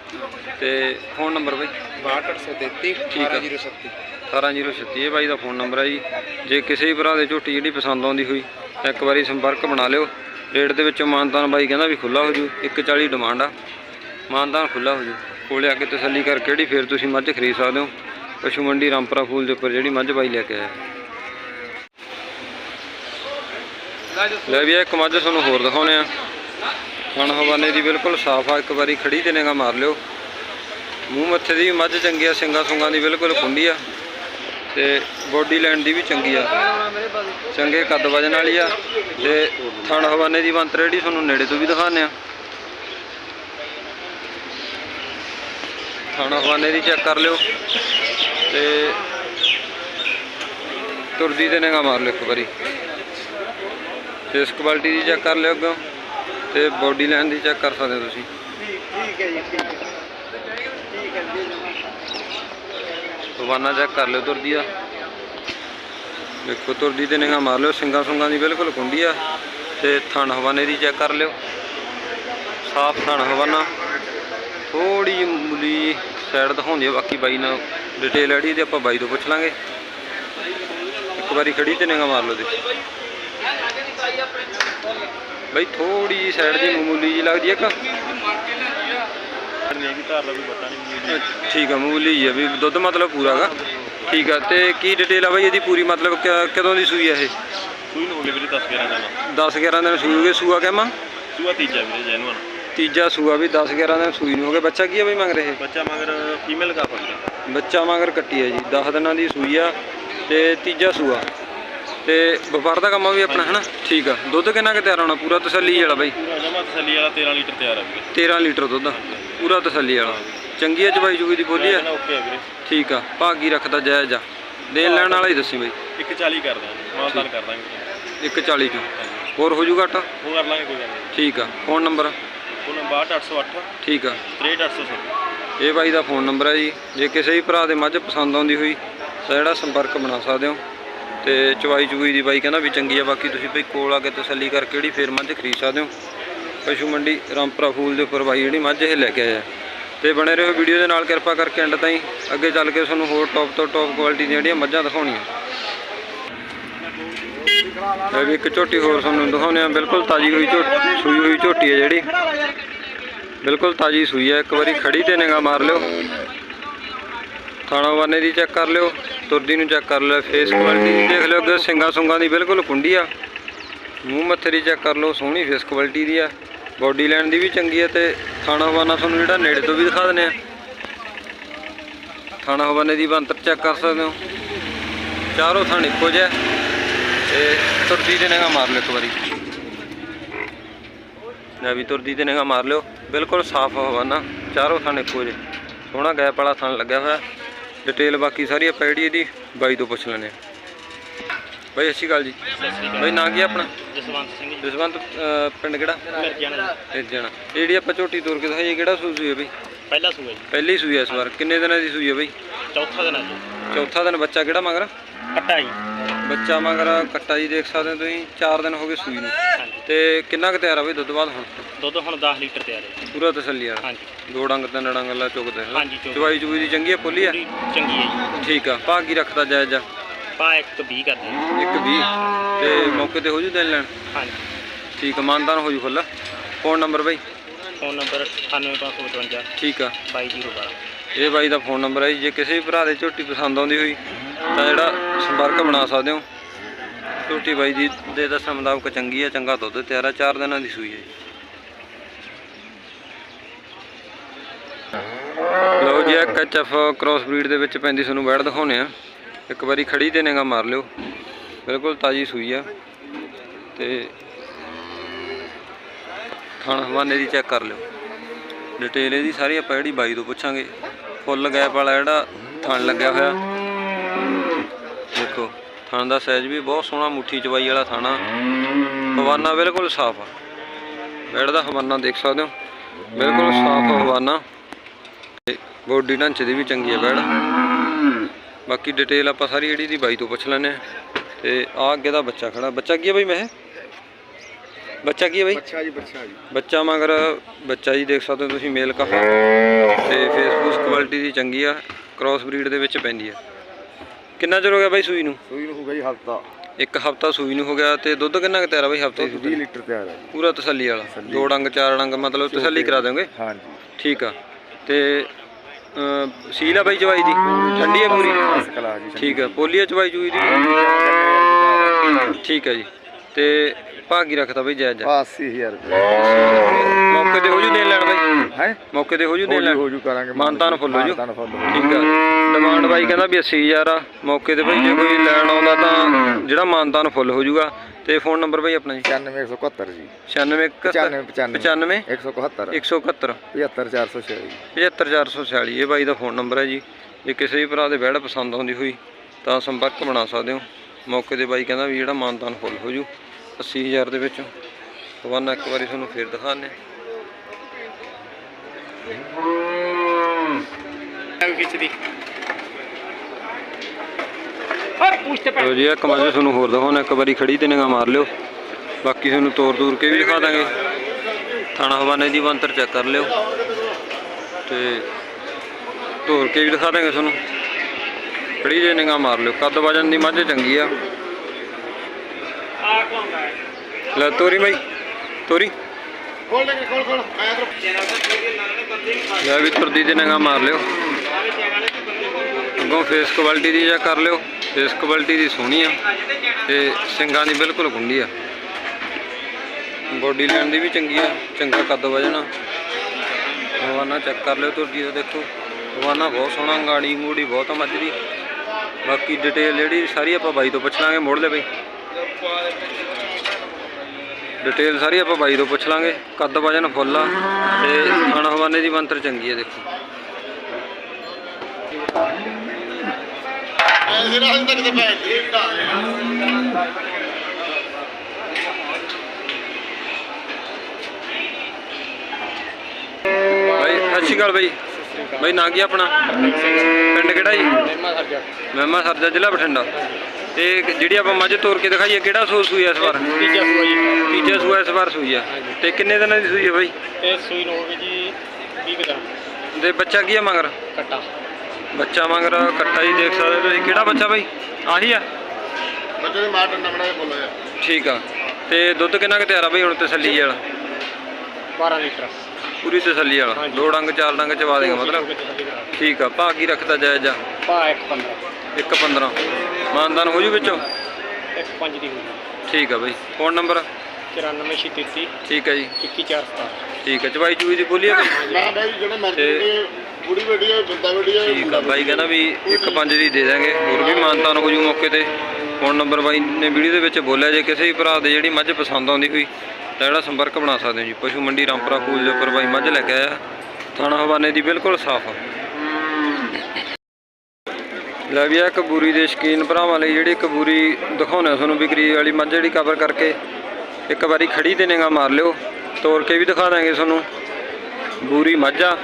ਤੇ ਫੋਨ ਨੰਬਰ ਬਾਈ?
62833
ਠੀਕ ਆ।
18037
18036 ਇਹ ਬਾਈ ਦਾ ਫੋਨ ਨੰਬਰ ਹੈ ਜੀ। ਜੇ ਕਿਸੇ ਵੀ ਭਰਾ ਦੇ ਝੋਟੀ ਜਿਹੜੀ ਪਸੰਦ ਆਉਂਦੀ ਹੋਈ ਇੱਕ ਵਾਰੀ ਸੰਪਰਕ ਬਣਾ ਲਿਓ। ਰੇਟ ਦੇ ਵਿੱਚੋਂ ਮਾਨਤਾਨ ਬਾਈ ਕਹਿੰਦਾ ਵੀ ਖੁੱਲਾ ਹੋ ਜੂ 140 ਡਿਮਾਂਡ ਆ। ਮਾਨਤਾਨ ਖੁੱਲਾ ਹੋ ਜੂ ਕੋਲੇ ਆ ਕੇ ਤਸੱਲੀ ਕਰਕੇ ਜਿਹੜੀ ਫਿਰ ਤੁਸੀਂ ਮੱਝ ਖਰੀਦ ਸਕਦੇ ਹੋ। ਪਸ਼ੂ ਮੰਡੀ ਰਾਮਪੁਰਾ ਫੂਲ ਦੇ ਉੱਪਰ ਜਿਹੜੀ ਮੱਝ ਬਾਈ ਲੈ ਕੇ ਆਇਆ। ਲੈ ਵੀ ਇੱਕ ਮੱਝ ਤੁਹਾਨੂੰ ਹੋਰ ਦਿਖਾਉਣੇ ਆ। ਹੁਣ ਹਵਾਨੇ ਦੀ ਬਿਲਕੁਲ ਸਾਫ਼ ਆ, ਇੱਕ ਵਾਰੀ ਖੜੀ ਤੇ ਨਿਗਾ ਮਾਰ ਲਿਓ। ਮੂੰਹ ਮੱਥੇ ਦੀ ਵੀ ਮੱਝ ਚੰਗੀ ਆ, ਸਿੰਗਾ ਸੁੰਗਾ ਦੀ ਬਿਲਕੁਲ ਖੁੰਡੀ ਆ। ਤੇ ਬੋਡੀ ਲਾਈਨ ਦੀ ਵੀ ਚੰਗੀ ਆ। ਚੰਗੇ ਕੱਦ ਵਜਨ ਵਾਲੀ ਆ। ਤੇ ਥਣ ਹਵਾਨੇ ਦੀ ਬੰਤਰ ਜਿਹੜੀ ਤੁਹਾਨੂੰ ਨੇੜੇ ਤੋਂ ਵੀ ਦਿਖਾਉਂਦੇ ਆ। ਥਣ ਹਵਾਨੇ ਦੀ ਚੈੱਕ ਕਰ ਲਿਓ। ਤੇ ਤੁਰਦੀ ਤੇ ਨਿਗਾ ਮਾਰ ਲਿਓ ਇੱਕ ਵਾਰੀ। ਫੇਸ ਕੁਆਲਿਟੀ ਦੀ ਚੈੱਕ ਕਰ ਲਿਓ ਅੱਗੋਂ, ਤੇ ਬੋਡੀ ਲਾਈਨ ਦੀ ਚੈੱਕ ਕਰ ਸਕਦੇ ਹੋ ਤੁਸੀਂ।
ਠੀਕ ਹੈ ਜੀ ਠੀਕ ਹੈ ਠੀਕ
ਹਵਾਨਾ ਚੈੱਕ ਕਰ ਲਿਓ ਤੁਰਦੀ ਆ ਦੇਖੋ ਤੁਰਦੀ ਤੇ ਨਿਗਾਹ ਮਾਰ ਲਿਓ, ਸਿੰਗਾ ਸੁੰਗਾ ਦੀ ਬਿਲਕੁਲ ਕੁੰਡੀ ਆ, ਤੇ ਥਣ ਹਵਾਨੇ ਦੀ ਚੈੱਕ ਕਰ ਲਿਓ। ਸਾਫ਼ ਥਣ ਹਵਾਨਾ। ਥੋੜੀ ਜਿਹੀ ਮੁਲੀ ਸਾਈਡ ਦਿਖਾਉਂਦੀ ਆ, ਬਾਕੀ ਬਾਈ ਨਾਲ ਡਿਟੇਲ ਜਿਹੜੀ ਤੇ ਆਪਾਂ ਬਾਈ ਤੋਂ ਪੁੱਛ ਲਾਂਗੇ। ਇੱਕ ਵਾਰੀ ਖੜੀ ਤੇ ਨਿਗਾਹ ਮਾਰ ਲਓ ਦੇਖੋ ਬਾਈ ਥੋੜੀ ਜਿਹੀ ਸਾਈਡ ਦੀ ਮਾਮੂਲੀ ਜੀ ਲੱਗਦੀ ਕਿ ਠੀਕ ਆ ਮਾਮੂਲੀ ਜੀ ਵੀ ਦੁੱਧ ਮਤਲਬ ਪੂਰਾ ਗਾ ਠੀਕ ਆ ਤੇ ਕੀ ਡਿਟੇਲ ਆ ਬਾਈ ਇਹਦੀ ਪੂਰੀ ਮਤਲਬ ਕਦੋਂ ਦੀ ਸੂਈ ਆ ਇਹ?
ਸੂਈ ਨੂੰ ਹੋ ਗਏ ਵੀਰੇ 10 11 ਦਿਨ।
10 11 ਦਿਨ ਸੂਈ ਹੋ ਗਏ ਸੂਆ ਕਹਿਮਾ
ਸੂਆ ਤੀਜਾ ਵੀਰੇ ਜੈਨੂਅਨ
ਤੀਜਾ ਸੂਆ ਵੀ 10 11 ਦਿਨ ਸੂਈ ਨੂੰ ਹੋ ਗਏ। ਬੱਚਾ ਕੀ ਆ ਬਈ ਮੰਗ ਰਹੇ
ਬੱਚਾ ਮਗਰ ਫੀਮੇਲ ਕਾ ਫੜਦਾ
ਬੱਚਾ ਮਗਰ ਕੱਟੀ ਆ ਜੀ 10 ਦਿਨਾਂ ਦੀ ਸੂਈ ਆ ਤੇ ਤੀਜਾ ਸੂਆ। ਤੇ ਵਪਾਰ ਦਾ ਕੰਮ ਵੀ ਆਪਣਾ ਹਨਾ? ਠੀਕ ਆ। ਦੁੱਧ ਕਿੰਨਾ ਕੁ ਤਿਆਰ ਹੋਣਾ? ਪੂਰਾ ਤਸੱਲੀ ਵਾਲਾ ਬਾਈ?
ਪੂਰਾ ਜਮਾ ਤਸੱਲੀ ਵਾਲਾ 13 ਲੀਟਰ ਤਿਆਰ ਆ ਵੀਰੇ।
13 ਲੀਟਰ ਦੁੱਧ ਪੂਰਾ ਤਸੱਲੀ ਵਾਲਾ। ਚੰਗੀ ਆ ਚਬਾਈ ਚੁਗੀ ਦੀ ਬੋਲੀ ਆ?
ਕਹਿੰਦਾ ਓਕੇ ਆ ਵੀਰੇ।
ਠੀਕ ਆ। ਭਾਗੀ ਰੱਖਦਾ ਜਾਇਜ਼ ਆ? ਦੇਣ ਲੈਣ ਵਾਲਾ ਹੀ ਦੱਸੀ ਬਾਈ।
140 ਕਰ ਦਾਂਗੇ। ਮਾਨਤਾਨ ਕਰ ਦਾਂਗੇ।
140 ਚ। ਹੋਰ ਹੋ ਜੂ ਘੱਟ?
ਉਹ ਕਰ ਲਾਂਗੇ ਕੋਈ ਗੱਲ ਨਹੀਂ।
ਠੀਕ ਆ। Phone number?
62808
ਠੀਕ ਆ।
63870
ਇਹ ਬਾਈ ਦਾ ਫੋਨ ਨੰਬਰ ਹੈ ਜੀ। ਜੇ ਕਿਸੇ ਵੀ ਭਰਾ ਦੇ ਮੱਝ ਪਸੰਦ ਆਉਂਦੀ ਹੋਈ ਤਾਂ ਜਿਹੜਾ ਸੰਪਰਕ ਬਣਾ ਸਕਦੇ ਹੋ। ਤੇ ਚਵਾਈ ਚੁਗਈ ਦੀ ਬਾਈ ਕਹਿੰਦਾ ਵੀ ਚੰਗੀ ਆ ਬਾਕੀ ਤੁਸੀਂ ਬਈ ਕੋਲ ਆ ਕੇ ਤਸੱਲੀ ਕਰਕੇ ਜਿਹੜੀ ਫੇਰ ਮੱਝ ਖਰੀਦ ਸਕਦੇ ਹੋ। ਪਸ਼ੂ ਮੰਡੀ ਰਾਮਪੁਰਾ ਫੂਲ ਦੇ ਉੱਪਰ ਬਾਈ ਜਿਹੜੀ ਮੱਝ ਇਹ ਲੈ ਕੇ ਆਇਆ। ਤੇ ਬਣੇ ਰਹੋ ਵੀਡੀਓ ਦੇ ਨਾਲ ਕਿਰਪਾ ਕਰਕੇ ਐਂਡ ਤਾਈਂ। ਅੱਗੇ ਚੱਲ ਕੇ ਤੁਹਾਨੂੰ ਹੋਰ ਟੌਪ ਤੋਂ ਟੌਪ ਕੁਆਲਿਟੀ ਦੀਆਂ ਜਿਹੜੀਆਂ ਮੱਝਾਂ ਦਿਖਾਉਣੀਆਂ। ਇਹ ਵੀ ਇੱਕ ਝੋਟੀ ਹੋਰ ਤੁਹਾਨੂੰ ਦਿਖਾਉਂਦੇ ਆ ਬਿਲਕੁਲ ਤਾਜੀ ਹੋਈ ਝੋਟੀ ਸੂਈ ਹੋਈ ਝੋਟੀ ਹੈ ਜਿਹੜੀ। ਬਿਲਕੁਲ ਤਾਜੀ ਸੂਈ ਹੈ। ਇੱਕ ਵਾਰੀ ਖੜੀ ਤੇ ਨਿਗਾ ਮਾਰ ਲਿਓ। ਥਾਣਾ ਵਾਨੇ ਦੀ ਚੈੱਕ ਕਰ ਲਿਓ। ਤੁਰਦੀ ਨੂੰ ਚੈੱਕ ਕਰ ਲਿਓ। ਫੇਸ ਕੁਆਲਿਟੀ ਦੀ ਦੇਖ ਲਿਓ। ਅੱਗੇ ਸਿੰਗਾ ਸੁੰਗਾ ਦੀ ਬਿਲਕੁਲ ਕੁੰਡੀ ਆ। ਮੂੰਹ ਮੱਥੇ ਦੀ ਚੈੱਕ ਕਰ ਲਓ। ਸੋਹਣੀ ਫੇਸ ਕੁਆਲਿਟੀ ਦੀ ਆ। ਬਾਡੀ ਲਾਈਨ ਦੀ ਵੀ ਚੰਗੀ ਹੈ ਤੇ ਥਾਣਾ ਹਵਾਨਾ ਤੁਹਾਨੂੰ ਜਿਹੜਾ ਨੇੜੇ ਤੋਂ ਵੀ ਦਿਖਾ ਦਿੰਦੇ ਆ ਥਾਣਾ ਹਵਾਨੇ ਦੀ ਬੰਤਰ ਚੈੱਕ ਕਰ ਸਕਦੇ ਹੋ। ਚਾਰੋਂ ਥਾਣ ਇੱਕੋ ਜਿਹਾ ਤੇ ਤੁਰਦੀ ਤੇ ਨਿਗਾ ਮਾਰ ਲਿਓ ਇੱਕ ਵਾਰੀ। ਲੈ ਵੀ ਤੁਰਦੀ ਤੇ ਨਿਗਾ ਮਾਰ ਲਿਓ। ਬਿਲਕੁਲ ਸਾਫ਼ ਹਵਾਨਾ ਚਾਰੋਂ ਥਾਂ ਇੱਕੋ ਜੇ। ਸੋਹਣਾ ਗੈਪ ਵਾਲਾ ਥਾਂ ਲੱਗਿਆ ਹੋਇਆ। ਡਿਟੇਲ ਬਾਕੀ ਸਾਰੀ ਆਪਾਂ ਜਿਹੜੀ ਇਹਦੀ ਬਾਈ ਤੋਂ ਪੁੱਛ ਲੈਣੇ ਬਾਈ ਅੱਛੀ ਗੱਲ ਜੀ। ਬਾਈ ਨਾਂ ਕੀ ਆਪਣਾ?
ਜਸਵੰਤ ਸਿੰਘ ਜੀ।
ਜਸਵੰਤ ਪਿੰਡ ਕਿਹੜਾ?
ਮਿਰਜਾਣਾ
ਇਹ ਜਣਾ ਇਹ ਜਿਹੜੀ ਆਪਾਂ ਝੋਟੀ ਤੋਰ ਕੇ ਦਿਖਾਈ ਇਹ ਕਿਹੜਾ ਸੂਈ ਸੂਈ ਹੈ ਬਈ?
ਪਹਿਲਾ ਸੂਆ ਜੀ।
ਪਹਿਲੀ ਸੂਈ ਹੈ ਇਸ ਵਾਰ। ਕਿੰਨੇ ਦਿਨਾਂ ਦੀ ਸੂਈ ਹੈ ਬਈ?
ਚੌਥਾ ਦਿਨ ਆ ਜੀ।
ਚੌਥਾ ਦਿਨ ਬੱਚਾ ਕਿਹੜਾ ਮਗਰ?
ਕੱਟਾ ਜੀ।
ਬੱਚਾ ਮਗਰ ਕੱਟਾ ਜੀ ਦੇਖ ਸਕਦੇ ਹੋ ਤੁਸੀਂ 4 ਦਿਨ ਹੋ ਗਏ ਸੂਈ ਨੂੰ।
ਹਾਂਜੀ।
ਤੇ ਕਿੰਨਾ ਕੁ ਤਿਆਰ ਆ ਬਈ ਦੁੱਧ ਬਾਅਦ ਹੁਣ?
ਦੁੱਧ ਹੁਣ 10 ਲੀਟਰ ਤਿਆਰ ਹੈ।
ਪੂਰਾ ਤਸੱਲੀ ਵਾਲਾ।
ਹਾਂਜੀ।
ਦੋ ਡੰਗ ਤਿੰਨ ਡੰਗ ਲਾ ਚੁੱਕਦੇ ਹਾਂ
ਹਾਂਜੀ।
ਚਵਾਈ ਚੁਈ ਦੀ ਚੰਗੀ ਆ ਪੋਲੀ ਆ?
ਪੂਰੀ ਚੰਗੀ ਹੈ ਜੀ।
ਠੀਕ ਆ ਭਾਗੀ ਰੱਖਦਾ ਜਾਇਜ਼ ਆ?
ਪਾ ਇੱਕ ਤੋਂ 20 ਕਰਦੇ ਜੀ।
ਇੱਕ 20 ਤੇ ਮੌਕੇ ਤੇ ਹੋ ਜੂ ਦੇਣ ਲੈਣ?
ਹਾਂਜੀ।
ਠੀਕ ਆ ਮਾਨਦਾਨ ਹੋ ਜੂ ਖੁੱਲਾ ਫੋਨ ਨੰਬਰ ਬਾਈ?
ਫੋਨ ਨੰਬਰ 98555
ਠੀਕ ਆ।
2212
ਇਹ ਬਾਈ ਦਾ ਫੋਨ ਨੰਬਰ ਹੈ ਜੀ, ਜੇ ਕਿਸੇ ਵੀ ਭਰਾ ਦੇ ਝੋਟੀ ਪਸੰਦ ਆਉਂਦੀ ਹੋਈ, ਤਾਂ ਜਿਹੜਾ ਸੰਪਰਕ ਬਣਾ ਸਕਦੇ ਹੋ। ਝੋਟੀ ਬਾਈ ਦੀ ਦੇ ਦੱਸਣ ਮੁਤਾਬਕ ਚੰਗੀ ਆ, ਚੰਗਾ ਦੁੱਧ ਤਿਆਰ ਆ 4 ਦਿਨਾਂ ਦੀ ਸੂਈ ਹੈ ਜੀ। ਲਓ ਜੀ, ਇੱਕ ਐਚਐਫ ਕ੍ਰਾਸ ਬਰੀਡ ਦੇ ਵਿੱਚ ਪੈਂਦੀ ਤੁਹਾਨੂੰ ਬੈੜ ਦਿਖਾਉਨੇ ਆ ਇੱਕ ਵਾਰੀ ਖੜੀ ਤੇ ਨੇਗਾ ਮਾਰ ਲਿਓ। ਬਿਲਕੁਲ ਤਾਜੀ ਸੂਈ ਆ। ਤੇ ਖਾਣ ਹਵਾਨੇ ਦੀ ਚੈੱਕ ਕਰ ਲਿਓ। ਡਿਟੇਲ ਇਹਦੀ ਸਾਰੀ ਆਪਾਂ ਜਿਹੜੀ ਬਾਈ ਤੋਂ ਪੁੱਛਾਂਗੇ। ਫੁੱਲ ਗੈਪ ਵਾਲਾ ਜਿਹੜਾ ਥਣ ਲੱਗਿਆ ਹੋਇਆ। ਦੇਖੋ, ਥਣ ਦਾ ਸਾਈਜ਼ ਵੀ ਬਹੁਤ ਸੋਹਣਾ, ਮੁੱਠੀ ਚਵਾਈ ਵਾਲਾ ਥਾਣਾ ਹਵਾਨਾ ਬਿਲਕੁਲ ਸਾਫ਼ ਆ। ਬੈੜ ਦਾ ਹਵਾਨਾ ਦੇਖ ਸਕਦੇ ਹੋ। ਬਿਲਕੁਲ ਸਾਫ਼ ਹਵਾਨਾ। ਤੇ ਬੋਡੀ ਢਾਂਚੇ ਦੀ ਵੀ ਚੰਗੀ ਹੈ ਬੈੜ ਬਾਕੀ ਡਿਟੇਲ ਆਪਾਂ ਸਾਰੀ ਜਿਹੜੀ ਦੀ ਬਾਈ ਤੋਂ ਪੁੱਛ ਲੈਂਦੇ ਹਾਂ ਤੇ ਆ ਅੱਗੇ ਦਾ ਬੱਚਾ ਖੜਾ। ਬੱਚਾ ਕੀ ਹੈ ਬਈ ਮੈਂ ਬੱਚਾ ਕੀ ਹੈ ਬਈ?
ਬੱਚਾ ਜੀ ਬੱਚਾ ਜੀ।
ਬੱਚਾ ਮਗਰ ਬੱਚਾ ਜੀ ਦੇਖ ਸਕਦੇ ਹੋ ਤੁਸੀਂ ਮੇਲ ਕਫਾ ਤੇ ਫੇਸਬੁੱਕ ਕੁਆਲਿਟੀ ਦੀ ਚੰਗੀ ਆ ਕ੍ਰਾਸ ਬਰੀਡ ਦੇ ਵਿੱਚ ਪੈਂਦੀ ਆ। ਕਿੰਨਾ ਚਿਰ ਹੋ ਗਿਆ ਬਾਈ ਸੂਈ ਨੂੰ?
ਸੂਈ ਨੂੰ ਹੋ ਗਈ ਹਫਤਾ।
ਇੱਕ ਹਫਤਾ ਸੂਈ ਨੂੰ ਹੋ ਗਿਆ ਤੇ ਦੁੱਧ ਕਿੰਨਾ ਕੁ ਤਿਆਰ ਆ ਬਾਈ ਹਫ਼ਤੇ ਦੀ
20 ਲੀਟਰ ਤਿਆਰ ਹੈ
ਪੂਰਾ ਤਸੱਲੀ ਵਾਲਾ। ਦੋ ਡੰਗ ਚਾਰ ਡੰਗ ਮਤਲਬ ਤਸੱਲੀ ਕਰਾ ਦੋਗੇ
ਹਾਂਜੀ।
ਠੀਕ ਆ। ਤੇ ਸੀਲ ਆ ਬਾਈ ਚਵਾਈ ਦੀ? ਠੰਡੀ ਆ ਪੂਰੀ?
ਜੀ
ਠੀਕ ਆ। ਪੋਲੀਆ ਚਵਾਈ ਚੂਈ ਦੀ? ਠੀਕ ਆ ਜੀ। ਤੇ ਭਾਗੀ ਰੱਖਦਾ ਬਾਈ ਜਾਇਜ਼। ਜਾ
80000 ਰੁਪਏ।
ਮੌਕੇ ਤੇ ਹੋ ਜੂ ਦੇਣ ਲੈਣ ਬਾਈ।
ਹੈ?
ਮੌਕੇ ਤੇ ਹੋ ਜੂ ਦੇਣ
ਜੂ
ਲੈਣ।
ਹੋ ਜੂ ਕਰਾਂਗੇ
ਮਾਨਤਾਨ ਫੁੱਲ ਹੋ ਜੂ।
ਮਾਨਤਾਨ ਫੁੱਲ ਹੋ ਜੂ।
ਠੀਕ ਆ। ਡਿਮਾਂਡ ਬਾਈ ਕਹਿੰਦਾ ਵੀ 80000 ਆ। ਮੌਕੇ ਤੇ ਬਾਈ ਜੇ ਕੋਈ ਲੈਣ ਆਉਂਦਾ ਤਾਂ ਜਿਹੜਾ ਮਾਨਤਾਨ ਫੁੱਲ ਹੋ ਜੂਗਾ। ਤੇ ਫੋਨ ਨੰਬਰ ਬਾਈ ਆਪਣਾ ਜੀ।
9171 ਜੀ।
96
95
95
171
171
75406
75446 ਇਹ ਬਾਈ ਦਾ ਫੋਨ ਨੰਬਰ ਹੈ ਜੀ। ਜੇ ਕਿਸੇ ਵੀ ਭਰਾ ਦੇ ਵਿਹੜਾ ਪਸੰਦ ਆਉਂਦੀ ਹੋਈ ਤਾਂ ਸੰਪਰਕ ਬਣਾ ਸਕਦੇ ਹੋ। ਮੌਕੇ ਤੇ ਬਾਈ ਕਹਿੰਦਾ ਵੀ ਜਿਹੜਾ ਮਾਨਤਾਨ ਫੁੱਲ ਹੋ ਜੂ। 80000 ਦੇ ਵਿੱਚ। ਹਵਾਨਾ ਇੱਕ ਵਾਰੀ ਤੁਹਾਨੂੰ ਫੇਰ ਦਿਖਾਣੇ
ਖਿੱਚਦੀ।
ਲੋ ਜੀ ਇੱਕ ਮਾਝੇ ਤੁਹਾਨੂੰ ਹੋਰ ਦਿਖਾਉਣਾ ਇੱਕ ਵਾਰੀ ਖੜੀ ਤੇ ਨਿਗਾਹ ਮਾਰ ਲਿਓ। ਬਾਕੀ ਤੁਹਾਨੂੰ ਤੋਰ ਤੂਰ ਕੇ ਵੀ ਦਿਖਾ ਦਾਂਗੇ। ਥਾਣਾ ਹਵਾਨੇ ਦੀ ਬੰਤਰ ਚੈੱਕ ਕਰ ਲਿਓ। ਤੇ ਤੋਰ ਕੇ ਵੀ ਦਿਖਾ ਦਾਂਗੇ ਤੁਹਾਨੂੰ। ਖੜੀ ਜੇ ਨਿਗਾਹ ਮਾਰ ਲਿਓ। ਕੱਦ ਵਜਨ ਦੀ ਮੱਝ ਚੰਗੀ ਆ। ਲੈ ਤੋਰੀ ਬਾਈ ਤੋਰੀ।
ਖੋਲ ਲੈ ਖੋਲ ਖੋਲ। ਆਇਆ
ਲੈ ਵੀ ਤੁਰਦੀ ਤੇ ਨਿਗਾਹ ਮਾਰ ਲਿਓ। ਅੱਗੋਂ ਫੇਸ ਕੁਆਲਿਟੀ ਦੀ ਜਾਂ ਕਰ ਲਿਓ। ਫੇਸ ਕੁਆਲਿਟੀ ਦੀ ਸੋਹਣੀ ਆ। ਤੇ ਸਿੰਗਾਂ ਦੀ ਬਿਲਕੁਲ ਗੁੰਡੀ ਆ। ਬੋਡੀ ਲਾਈਨ ਦੀ ਵੀ ਚੰਗੀ ਆ। ਚੰਗਾ ਕੱਦ ਵਜਣਾ। ਹਵਾਨਾ ਚੈੱਕ ਕਰ ਲਿਓ ਤੁਰਦੀ ਦਾ ਦੇਖੋ। ਹਵਾਨਾ ਬਹੁਤ ਸੋਹਣਾ ਗਾੜੀ ਮੂੜੀ ਬਹੁਤ ਆ ਮੱਝ ਦੀ। ਬਾਕੀ ਡਿਟੇਲ ਜਿਹੜੀ ਸਾਰੀ ਆਪਾਂ ਬਾਈ ਤੋਂ ਪੁੱਛ ਲਾਂਗੇ ਮੋੜ ਲੈ ਬਈ। ਡਿਟੇਲ ਸਾਰੀ ਆਪਾਂ ਬਾਈ ਤੋਂ ਪੁੱਛ ਲਾਂਗੇ। ਕੱਦ ਵਜਨ ਫੁੱਲ ਆ। ਤੇ ਖਾਣਾ ਹਵਾਨੇ ਦੀ ਮੰਤਰ ਚੰਗੀ ਆ ਦੇਖੋ।
ਤੇ
ਬਾਈ ਸਤਿ ਸ਼੍ਰੀ ਅਕਾਲ ਬਾਈ। ਬਾਈ ਨਾਂ ਕੀ ਆਪਣਾ? ਪਿੰਡ ਕਿਹੜਾ ਜੀ? ਮਹਿਮਾ ਸਰਜਾ ਜ਼ਿਲ੍ਹਾ ਬਠਿੰਡਾ। ਤੇ ਜਿਹੜੀ ਆਪਾਂ ਮੱਝ ਤੋਰ ਕੇ ਦਿਖਾਈਏ ਕਿਹੜਾ ਸੂਸ ਸੂਈ ਆ ਇਸ ਵਾਰ?
ਤੀਜਾ ਸੂਆ ਜੀ।
ਤੀਜਾ ਸੂਆ ਇਸ ਵਾਰ ਸੂਈ ਆ। ਤੇ ਕਿੰਨੇ ਦਿਨਾਂ ਦੀ ਸੂਈ ਆ ਬਾਈ?
ਤੇ ਸੂਈ ਨੂੰ ਹੋ ਗਈ ਜੀ 20 ਦਿਨ।
ਤੇ ਬੱਚਾ ਕੀ ਆ ਮਗਰ?
ਕੱਟਾ।
ਬੱਚਾ ਮਗਰ ਕੱਟਾ ਜੀ ਦੇਖ ਸਕਦੇ ਹੋ ਤੁਸੀਂ। ਕਿਹੜਾ ਬੱਚਾ ਬਾਈ? ਆਹੀ ਆ?
ਬੱਚੇ ਦੇ ਮਾਰ ਡੰਡਾ ਬੜਾ ਬੋਲਿਆ
ਠੀਕ ਆ। ਤੇ ਦੁੱਧ ਕਿੰਨਾ ਕੁ ਤਿਆਰ ਆ ਬਾਈ ਹੁਣ ਤਸੱਲੀ ਵਾਲਾ?
12 ਲੀਟਰ।
ਪੂਰੀ ਤਸੱਲੀ ਵਾਲਾ। ਦੋ ਡੰਗ ਚਾਰ ਡੰਗ ਚਵਾ ਦੇਗਾ ਮਤਲਬ? ਠੀਕ ਆ ਭਾਅ ਕੀ ਰੱਖਦਾ ਜਾਇਜ਼ ਆ?
ਪਾ 1 15
ਇੱਕ 15 ਮਾਨਦਾਨ ਹੋ ਜੂ ਵਿੱਚੋਂ?
1 5 ਦੀ ਹੋਈ
ਠੀਕ ਆ ਬਾਈ। Phone number?
94 33
ਠੀਕ ਹੈ ਜੀ।
214
ਠੀਕ ਹੈ ਚਵਾਈ ਚੂਈ ਦੀ ਬੋਲੀ ਆ ਬਾਈ?
ਮੈਂ ਬਾਈ ਜਿਹੜਾ ਮਰਜ਼ੀ
ਤੇ-
ਦੇ ਬੁੜੀ ਬੈਠੀ ਹੈ ਬੰਦਾ ਬੈਠੀ ਹੈ
ਠੀਕ ਆ ਬਾਈ ਕਹਿੰਦਾ ਵੀ ਇੱਕ ਪੰਜ ਦੀ ਦੇ ਦਾਂਗੇ ਹੋਰ ਵੀ ਮਾਨਤਾਨ ਹੋ ਜੂ ਮੌਕੇ ਤੇ। ਫੋਨ ਨੰਬਰ ਬਾਈ ਨੇ ਵੀਡੀਓ ਦੇ ਵਿੱਚ ਬੋਲਿਆ ਜੇ ਕਿਸੇ ਵੀ ਭਰਾ ਦੇ ਜਿਹੜੀ ਮੱਝ ਪਸੰਦ ਆਉਂਦੀ ਹੋਈ ਤਾਂ ਜਿਹੜਾ ਸੰਪਰਕ ਬਣਾ ਸਕਦੇ ਹੋ ਜੀ। ਪਸ਼ੂ ਮੰਡੀ ਰਾਮਪੁਰਾ ਫੂਲ ਦੇ ਉੱਪਰ ਭਾਈ ਮੱਝ ਲੈ ਕੇ ਆਇਆ। ਥਾਣਾ ਹਵਾਨੇ ਦੀ ਬਿਲਕੁਲ ਸਾਫ਼। ਆ ਲੈ ਵੀ ਆ ਕਬੂਰੀ ਦੇ ਸ਼ਕੀਨ ਭਰਾਵਾਂ ਲਈ ਜਿਹੜੀ ਕਬੂਰੀ ਬੂਰੀ ਦਿਖਾਉਣਾ ਤੁਹਾਨੂੰ ਵਿਕਰੀ ਵਾਲੀ ਮੱਝ ਜਿਹੜੀ ਕਵਰ ਕਰਕੇ। ਇੱਕ ਵਾਰੀ ਖੜੀ ਤੇ ਨਿਗਾ ਮਾਰ ਲਿਓ। ਤੋੜ ਕੇ ਵੀ ਦਿਖਾ ਦਾਂਗੇ ਤੁਹਾਨੂੰ। ਬੂਰੀ ਮੱਝ ਆ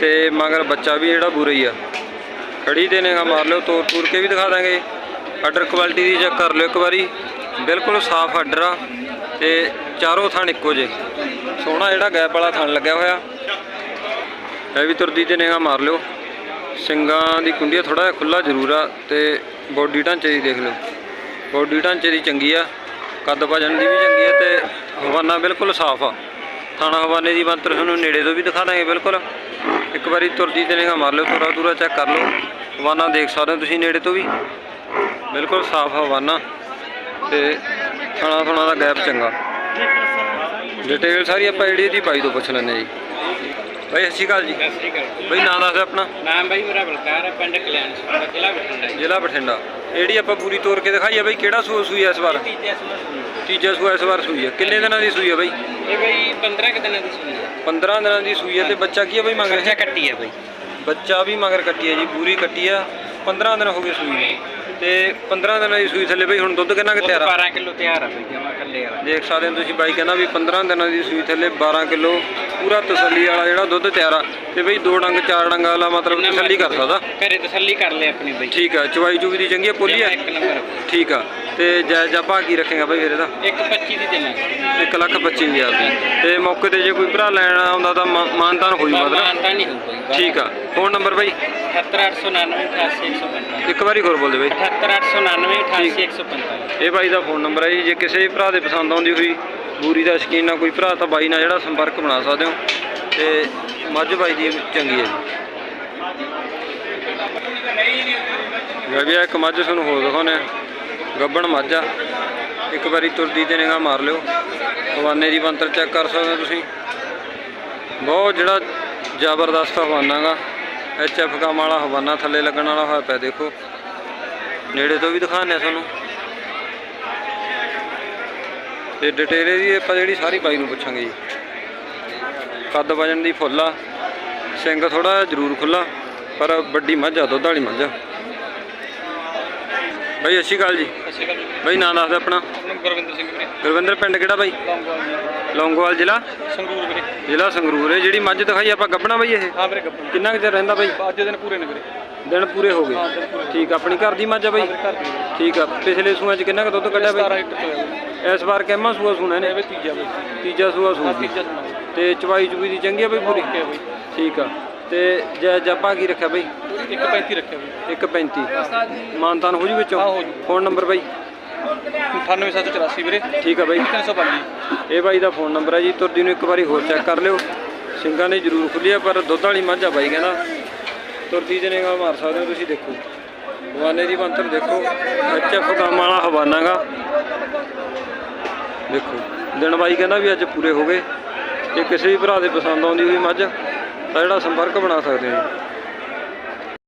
ਤੇ ਮਗਰ ਬੱਚਾ ਵੀ ਜਿਹੜਾ ਬੂਰਾ ਹੀ ਆ। ਖੜੀ ਤੇ ਨਿਗਾ ਮਾਰ ਲਿਓ ਤੋੜ ਤੂਰ ਕੇ ਵੀ ਦਿਖਾ ਦਾਂਗੇ ਆਰਡਰ ਕੁਆਲਿਟੀ ਦੀ ਚੈੱਕ ਕਰ ਲਿਓ ਇੱਕ ਵਾਰੀ। ਬਿਲਕੁਲ ਸਾਫ਼ ਆਰਡਰ ਆ ਤੇ ਚਾਰੋਂ ਥਣ ਇੱਕੋ ਜੇ ਸੋਹਣਾ ਜਿਹੜਾ ਗੈਪ ਵਾਲਾ ਥਣ ਲੱਗਿਆ ਹੋਇਆ। ਇਹ ਵੀ ਤੁਰਦੀ ਤੇ ਨਿਗਾ ਮਾਰ ਲਿਓ। ਸਿੰਗਾਂ ਦੀ ਕੁੰਡੀਆ ਥੋੜਾ ਜਿਹਾ ਖੁੱਲਾ ਜ਼ਰੂਰ ਆ ਤੇ ਬੋਡੀ ਢਾਂਚੇ ਦੀ ਦੇਖ ਲਓ। ਬੋਡੀ ਢਾਂਚੇ ਦੀ ਚੰਗੀ ਆ, ਕੱਦ ਭਜਣ ਦੀ ਵੀ ਚੰਗੀ ਆ ਤੇ ਹਵਾਨਾ ਬਿਲਕੁਲ ਸਾਫ਼ ਆ। ਥਾਣਾ ਹਵਾਨੇ ਦੀ ਬੰਤਰ ਤੁਹਾਨੂੰ ਨੇੜੇ ਤੋਂ ਵੀ ਦਿਖਾ ਦਾਂਗੇ ਬਿਲਕੁਲ। ਇੱਕ ਵਾਰੀ ਤੁਰਦੀ ਤੇ ਨਿਗਾ ਮਾਰ ਲਿਓ ਥੋੜਾ ਦੂਰਾ ਚੈੱਕ ਕਰ ਲਓ। ਹਵਾਨਾ ਦੇਖ ਸਕਦੇ ਹੋ ਤੁਸੀਂ ਨੇੜੇ ਤੋਂ ਵੀ। ਬਿਲਕੁਲ ਸਾਫ਼ ਹਵਾਨਾ। ਤੇ ਥਾਣਾ ਥਾਣਾ ਦਾ ਗੈਪ ਚੰਗਾ। ਡਿਟੇਲ ਸਾਰੀ ਆਪਾਂ ਜਿਹੜੀ ਇਹਦੀ ਬਾਈ ਤੋਂ ਪੁੱਛ ਲੈਂਦੇ ਜੀ। ਬਾਈ ਸਤਿ ਸ਼੍ਰੀ ਅਕਾਲ ਜੀ। ਬਾਈ ਨਾਂ ਦੱਸ ਆਪਣਾ।
ਨਾਮ ਬਾਈ ਮੇਰਾ ਬਲਕਾਰ ਹੈ ਪਿੰਡ ਕਲਿਆਣ ਦਾ ਜ਼ਿਲ੍ਹਾ ਬਠਿੰਡਾ
ਜ਼ਿਲ੍ਹਾ ਬਠਿੰਡਾ। ਆਪਾਂ ਪੂਰੀ ਤੋਰ ਕੇ ਦਿਖਾਈ ਆ ਬਾਈ ਕਿਹੜਾ ਸੂਆ ਸੂਈ ਆ ਇਸ ਵਾਰ?
ਤੀਜਾ ਸੂਆ
ਇਸ ਵਾਰ ਸੂਈ ਆ। ਕਿੰਨੇ ਦਿਨਾਂ ਦੀ ਸੂਈ ਆ ਬਾਈ?
ਇਹ ਬਾਈ 15 ਕਿ ਦਿਨਾਂ ਦੀ ਸੂਈ ਹੈ
15 ਦਿਨਾਂ ਦੀ ਸੂਈ ਆ ਤੇ ਬੱਚਾ ਕੀ ਆ ਬਾਈ ਮਗਰ
ਬੱਚਾ ਕੱਟੀ ਹੈ ਬਾਈ।
ਬੱਚਾ ਵੀ ਮਗਰ ਕੱਟੀ ਆ ਜੀ ਪੂਰੀ ਕੱਟੀ ਆ। 15 ਦਿਨ ਹੋ ਗਏ ਸੂਈ ਨੂੰ। ਤੇ 15 ਦਿਨਾਂ ਦੀ ਸੂਈ ਥੱਲੇ ਬਾਈ ਹੁਣ ਦੁੱਧ ਕਿੰਨਾ ਕੁ ਤਿਆਰ ਆ?
12 ਕਿਲੋ ਤਿਆਰ ਆ ਬਾਈ ਜਮਾ ਕੱਲੇ ਵਾਲਾ।
ਦੇਖ ਸਕਦੇ ਹੋ ਤੁਸੀਂ ਬਾਈ ਕਹਿੰਦਾ ਵੀ 15 ਦਿਨਾਂ ਦੀ ਸੂਈ ਥੱਲੇ 12 ਕਿਲੋ ਪੂਰਾ ਤਸੱਲੀ ਵਾਲਾ ਜਿਹੜਾ ਦੁੱਧ ਤਿਆਰ ਆ ਤੇ ਬਈ ਦੋ ਡੰਗ ਚਾਰ ਡੰਗ ਵਾਲਾ ਮਤਲਬ ਤਸੱਲੀ ਕਰ ਸਕਦਾ।
ਘਰੇ ਤਸੱਲੀ ਕਰ ਲੈ ਆਪਣੀ ਬਾਈ।
ਠੀਕ ਆ ਚਵਾਈ ਚੂਈ ਦੀ ਚੰਗੀ ਆ ਪੋਲੀ ਆ?
ਇੱਕ ਨੰਬਰ
ਠੀਕ ਆ। ਤੇ ਜਾਇਜ਼ ਆਪਾਂ ਕੀ ਰੱਖੇਗਾ ਬਾਈ ਫਿਰ ਇਹਦਾ?
ਇੱਕ 25 ਦੀ ਦੇਣਾ।
ਇੱਕ ਲੱਖ ਪੱਚੀ ਹਜ਼ਾਰ ਦੀ। ਤੇ ਮੌਕੇ ਤੇ ਜੇ ਕੋਈ ਭਰਾ ਲੈਣ ਆਉਂਦਾ ਤਾਂ ਮਾ- ਮਾਨਤਾਨ ਹੋਈ ਮਤਲਬ?
ਮਾਨਤਾ ਨਹੀਂ ਹੋਊ ਬਾਈ
ਠੀਕ ਆ। ਫੋਨ ਨੰਬਰ ਬਾਈ?
78899 88145
ਇੱਕ ਵਾਰੀ ਹੋਰ ਬੋਲ ਦੇ ਬਾਈ।
78899 88145
ਇਹ ਬਾਈ ਦਾ ਫੋਨ ਨੰਬਰ ਹੈ ਜੀ। ਜੇ ਕਿਸੇ ਵੀ ਭਰਾ ਦੇ ਪਸੰਦ ਆਉਂਦੀ ਹੋਈ ਬੂਰੀ ਦਾ ਸ਼ਕੀਨ ਨਾਲ ਕੋਈ ਭਰਾ ਤਾਂ ਬਾਈ ਨਾਲ ਜਿਹੜਾ ਸੰਪਰਕ ਬਣਾ ਸਕਦੇ ਹੋ। ਤੇ ਮੱਝ ਬਾਈ ਦੀ ਚੰਗੀ ਹੈ ਜੀ। ਲੈ ਵੀ ਆਹ ਇੱਕ ਮੱਝ ਤੁਹਾਨੂੰ ਹੋਰ ਦਿਖਾਉਂਦੇ ਹਾਂ ਗੱਬਣ ਮੱਝ। ਆ ਇੱਕ ਵਾਰੀ ਤੁਰਦੀ ਤੇ ਨਿਗਾਹ ਮਾਰ ਲਿਓ। ਹਵਾਨੇ ਦੀ ਬੰਤਰ ਚੈੱਕ ਕਰ ਸਕਦੇ ਹੋ ਤੁਸੀਂ। ਬਹੁਤ ਜਿਹੜਾ ਜ਼ਬਰਦਸਤ ਹਵਾਨਾ ਗਾ। ਐਚ ਐਫ ਕਮ ਵਾਲਾ ਹਵਾਨਾ ਥੱਲੇ ਲੱਗਣ ਵਾਲਾ ਹੋਇਆ ਪਿਆ, ਦੇਖੋ। ਨੇੜੇ ਤੋਂ ਵੀ ਦਿਖਾਉਂਦੇ ਆ ਤੁਹਾਨੂੰ। ਤੇ ਡਿਟੇਲ ਇਹਦੀ ਆਪਾਂ ਜਿਹੜੀ ਸਾਰੀ ਬਾਈ ਨੂੰ ਪੁੱਛਾਂਗੇ ਜੀ। ਕੱਦ ਵਜਨ ਦੀ ਫੁੱਲ ਆ। ਸਿੰਘ ਥੋੜਾ ਜ਼ਰੂਰ ਖੁੱਲਾ ਪਰ ਵੱਡੀ ਮੱਝ ਆ ਦੁੱਧ ਵਾਲੀ ਮੱਝ। ਆ ਬਾਈ ਅੱਛੀ ਗੱਲ ਜੀ।
ਸ਼੍ਰੀ ਅਕਾਲ
ਬਾਈ ਨਾਂ ਦੱਸ ਦਿਓ ਆਪਣਾ।
ਗੁਰਵਿੰਦਰ ਸਿੰਘ ਵੀਰੇ।
ਗੁਰਵਿੰਦਰ ਪਿੰਡ ਕਿਹੜਾ ਬਾਈ? ਲੌਂਗੋਵਾਲ ਜ਼ਿਲ੍ਹਾ।
ਸੰਗਰੂਰ ਵੀਰੇ।
ਜ਼ਿਲ੍ਹਾ ਸੰਗਰੂਰ ਹੈ। ਜਿਹੜੀ ਮੱਝ ਦਿਖਾਈ ਆਪਾਂ ਗੱਬਣਾ ਬਾਈ ਇਹ?
ਹਾਂ ਵੀਰੇ ਗੱਪਣ
ਕਿੰਨਾ ਕੁ ਚਿਰ ਰਹਿੰਦਾ ਬਾਈ?
ਅੱਜ ਦੇ ਦਿਨ ਪੂਰੇ ਨੇ ਵੀਰੇ।
ਦਿਨ ਪੂਰੇ ਹੋ ਗਏ। ਠੀਕ ਆ, ਆਪਣੀ ਘਰ ਦੀ ਮੱਝ ਆ ਬਾਈ?
ਦੀ।
ਠੀਕ ਆ ਪਿਛਲੇ ਸੂਆਂ 'ਚ ਕਿੰਨਾ ਕੁ ਦੁੱਧ ਕੱਢਿਆ
17
ਬਾਈ। ਇਸ ਵਾਰ ਕਿੰਨਾ ਸੂਆ ਸੁਣਾ ਨੇ
ਤੀਜਾ ਬਾਈ।
ਤੀਜਾ ਸੂਆ
ਸੁਣਾ।
ਤੇ ਚਵਾਈ ਚੁਬੀ ਦੀ ਚੰਗੀ ਆ ਬਈ ਪੂਰੀ? ਠੀਕ ਆ। ਤੇ ਜੈ ਜੱਪਾ ਕੀ ਰੱਖਿਆ ਬਈ?
ਇੱਕ 35 ਰੱਖਿਆ ਬਾਈ।
135 ਮਾਨਤਾਨ ਹੋ ਜੂ ਵਿੱਚੋਂ?
ਹਾਂ, ਹੋ ਜੂ।
ਫੋਨ ਨੰਬਰ ਬਾਈ?
98784 ਵੀਰੇ।
ਠੀਕ ਆ ਬਾਈ।
305
ਇਹ ਬਾਈ ਦਾ ਫੋਨ ਨੰਬਰ ਹੈ ਜੀ। ਤੁਰਦੀ ਨੂੰ ਇੱਕ ਵਾਰੀ ਹੋਰ ਚੈੱਕ ਕਰ ਲਿਓ। ਸਿੰਘਾਂ ਨੇ ਜ਼ਰੂਰ ਖੁੱਲੀ ਆ ਪਰ ਦੁੱਧ ਵਾਲੀ ਮੱਝ ਆ ਬਾਈ ਕਹਿੰਦਾ। ਤੁਰਦੀ ਦੇ ਨੇਗਾ ਮਾਰ ਸਕਦੇ ਹੋ ਤੁਸੀਂ ਦੇਖੋ। ਹਵਾਨੇ ਦੀ ਬੰਤਰ ਦੇਖੋ। ਐਚ ਐਫ ਕੰਮ ਵਾਲਾ ਹਵਾਨਾ ਗਾ। ਦੇਖੋ। ਦਿਨ ਬਾਈ ਕਹਿੰਦਾ ਵੀ ਅੱਜ ਪੂਰੇ ਹੋ ਗਏ। ਜੇ ਕਿਸੇ ਵੀ ਭਰਾ ਦੇ ਪਸੰਦ ਆਉਂਦੀ ਹੋਈ ਮੱਝ ਤਾਂ ਜਿਹੜਾ ਸੰਪਰਕ ਬਣਾ ਸਕਦੇ ਹੋ